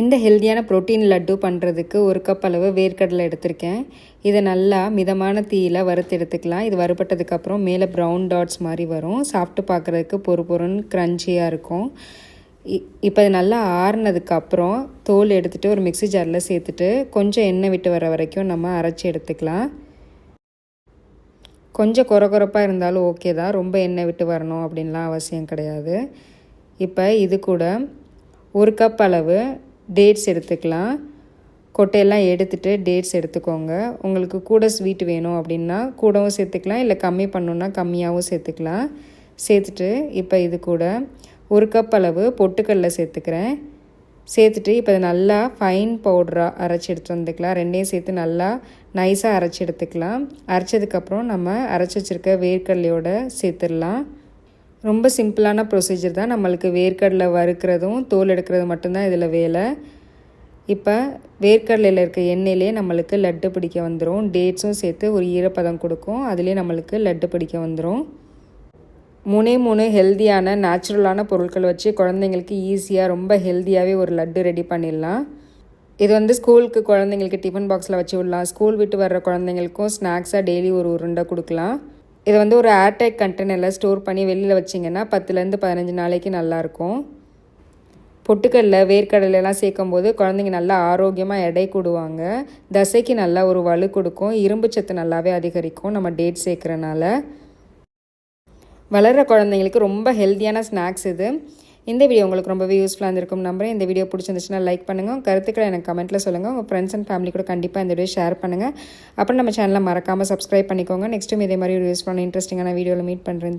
இந்த ஹெல்த்தியான ப்ரோட்டீன் லட்டு பண்ணுறதுக்கு ஒரு கப் அளவு வேர்க்கடலை எடுத்திருக்கேன். இதை நல்லா மிதமான தீயில் வறுத்து எடுத்துக்கலாம். இது வறுபட்டதுக்கப்புறம் மேலே ப்ரௌன் டாட்ஸ் மாதிரி வரும். சாப்பிட்டு பார்க்குறதுக்கு பொறு பொருன்னு க்ரன்ச்சியாக இருக்கும். இப்போ இது நல்லா ஆறுனதுக்கப்புறம் தோல் எடுத்துகிட்டு ஒரு மிக்ஸி ஜாரில் சேர்த்துட்டு கொஞ்சம் எண்ணெய் விட்டு வர வரைக்கும் நம்ம அரைச்சி எடுத்துக்கலாம். கொஞ்சம் குறை குறைப்பாக இருந்தாலும் ஓகே தான். ரொம்ப எண்ணெய் விட்டு வரணும் அப்படின்லாம் அவசியம் கிடையாது. இப்போ இது கூட ஒரு கப் அளவு டேட்ஸ் எடுத்துக்கலாம். கொட்டையெல்லாம் எடுத்துகிட்டு டேட்ஸ் எடுத்துக்கோங்க. உங்களுக்கு கூட ஸ்வீட் வேணும் அப்படின்னா கூடவும் சேர்த்துக்கலாம். இல்லை கம்மி பண்ணணுன்னா கம்மியாகவும் சேர்த்துக்கலாம். சேர்த்துட்டு இப்போ இது கூட ஒரு கப் அளவு பொட்டுக்கடலை சேர்த்துக்கிறேன். சேர்த்துட்டு இப்போ இதை நல்லா ஃபைன் பவுடராக அரைச்சி எடுத்து வந்துக்கலாம். ரெண்டையும் சேர்த்து நல்லா நைஸாக அரைச்சி எடுத்துக்கலாம். அரைச்சதுக்கப்புறம் நம்ம அரைச்சி வச்சுருக்க வேர்க்கல்லையோடு சேர்த்துடலாம். ரொம்ப சிம்பிளான ப்ரொசீஜர் தான். நம்மளுக்கு வேர்க்கடலை வறுக்கிறதும் தோல் எடுக்கிறது மட்டும்தான் இதில் வேலை. இப்போ வேர்க்கடலையில் இருக்க எண்ணெயிலே நம்மளுக்கு லட்டு பிடிக்க வந்துடும் டேட்ஸும் சேர்த்து ஒரு ஈரப்பதம் கொடுக்கும். அதுலேயே நம்மளுக்கு லட்டு பிடிக்க வந்துடும் மூணே மூணு ஹெல்த்தியான நேச்சுரலான பொருட்கள் வச்சு குழந்தைங்களுக்கு ஈஸியாக ரொம்ப ஹெல்த்தியாகவே ஒரு லட்டு ரெடி பண்ணிடலாம். இது வந்து ஸ்கூலுக்கு குழந்தைங்களுக்கு டிஃபன் பாக்ஸில் வச்சு விடலாம். ஸ்கூல் விட்டு வர்ற குழந்தைங்களுக்கும் ஸ்நாக்ஸாக டெய்லி ஒரு உருண்டை கொடுக்கலாம். இதை வந்து ஒரு ஏர்டைட் கண்டெய்னரில் ஸ்டோர் பண்ணி வெளியில் வச்சிங்கன்னா பத்துலேருந்து பதினஞ்சு நாளைக்கு நல்லாயிருக்கும். பொட்டுக்கடல வேர்க்கடலைலாம் சேர்க்கும் போது குழந்தைங்க நல்லா ஆரோக்கியமாக எடை கூடுவாங்க. தசைக்கு நல்லா ஒரு வலு கொடுக்கும். இரும்பு சத்து நல்லாவே அதிகரிக்கும் நம்ம டேட் சேர்க்குறனால. வளர்கிற குழந்தைங்களுக்கு ரொம்ப ஹெல்த்தியான ஸ்நாக்ஸ் இது. இந்த வீடியோ உங்களுக்கு ரொம்பவே யூஸ்ஃபுல்லாக இருந்திருக்கும் நம்புறேன். இந்த வீடியோ பிடிச்சிருந்துச்சுன்னா லைக் பண்ணுங்கள் கருத்துக்களை எனக்கு கமெண்ட்டில் சொல்லுங்கள் உங்கள் ஃப்ரெண்ட்ஸ் அண்ட் ஃபேமிலி கூட கண்டிப்பாக இந்த வீடியோ ஷேர் பண்ணுங்கள் அப்புறம் நம்ம சேனலை மறக்காமல் சப்ஸ்கிரைப் பண்ணிக்கோங்க. நெக்ஸ்ட்டும் இதே மாதிரி ஒரு யூஸ்ஃபுல்லான இன்ட்ரெஸ்டிங்கான வீடியோவில் மீட் பண்ணுறேன்